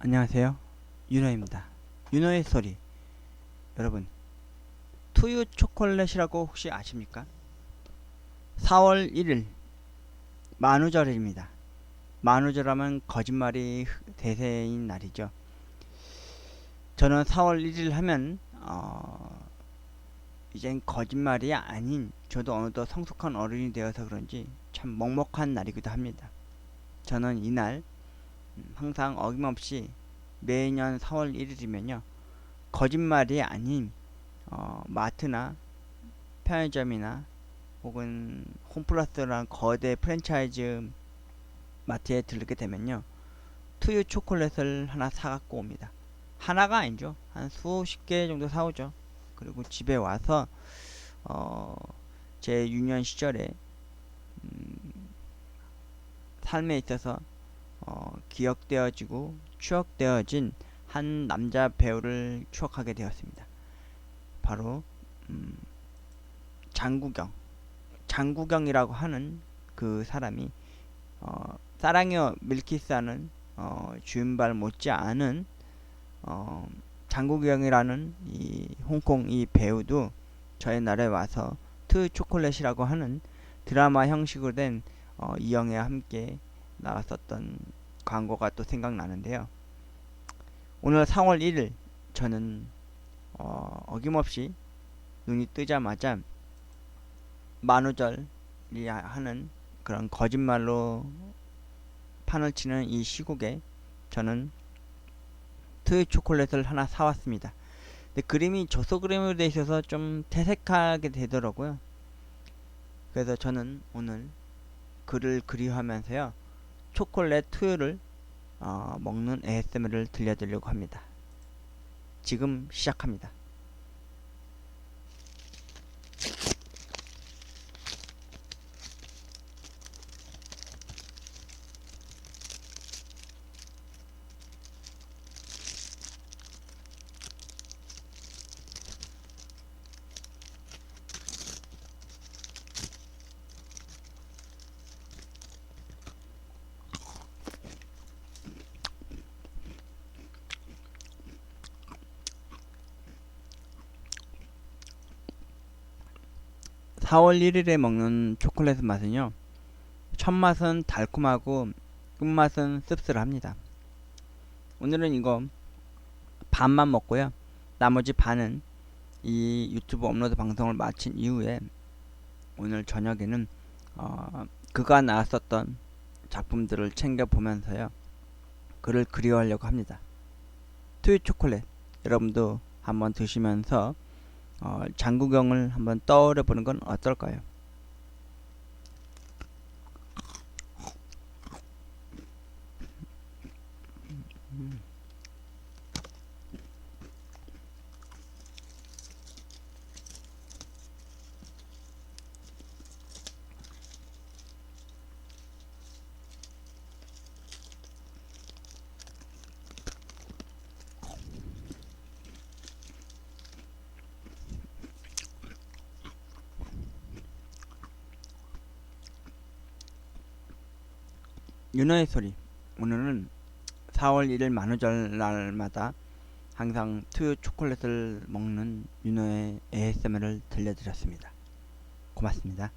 안녕하세요. 윤호입니다. 윤호의 소리. 여러분, 투유 초콜릿이라고 혹시 아십니까? 4월 1일 만우절입니다. 만우절하면 거짓말이 대세인 날이죠. 저는 4월 1일 하면 어, 이젠 거짓말이 아닌 저도 어느덧 성숙한 어른이 되어서 그런지 참 먹먹한 날이기도 합니다. 저는 이날 음, 항상 어김없이 매년 4월 1일이면요 거짓말이 아닌 어, 마트나 편의점이나 혹은 홈플러스라는 거대 프랜차이즈 마트에 들르게 되면요 투유 초콜릿을 하나 사갖고 옵니다. 하나가 아니죠. 한 수십 개 정도 사오죠. 그리고 집에 와서 어, 제 유년 시절에 음, 삶에 있어서 어, 기억되어지고 추억되어진 한 남자 배우를 추억하게 되었습니다. 바로 음, 장구경, 장구경이라고 하는 그 사람이 어, 사랑여 밀키스하는 어, 주인발 못지않은 어, 장구경이라는 이 홍콩 이 배우도 저희 나라에 와서 트 초콜릿이라고 하는 드라마 형식으로 된 어, 이영애와 함께 나왔었던 광고가 또 생각나는데요. 오늘 4월 1일 저는 어, 어김없이 눈이 뜨자마자 만우절이 하는 그런 거짓말로 판을 치는 이 시국에 저는 트위 초콜릿을 하나 사왔습니다. 근데 그림이 조소 그림으로 되어 있어서 좀 태색하게 되더라고요. 그래서 저는 오늘 글을 그리하면서요. 초콜릿 투유를 어, 먹는 ASMR을 들려드리려고 합니다. 지금 시작합니다. 사월 1일에 먹는 초콜릿 맛은요. 첫 맛은 달콤하고 끝맛은 씁쓸합니다. 오늘은 이거 반만 먹고요. 나머지 반은 이 유튜브 업로드 방송을 마친 이후에 오늘 저녁에는 어, 그가 나왔었던 작품들을 챙겨 보면서요. 그를 그리워하려고 합니다. 트윗 초콜릿 여러분도 한번 드시면서 어, 장구경을 한번 떠올려 보는 건 어떨까요? 윤호의 소리 오늘은 4월 1일 만우절 날마다 항상 투유 초콜릿을 먹는 윤호의 ASMR을 들려드렸습니다. 고맙습니다.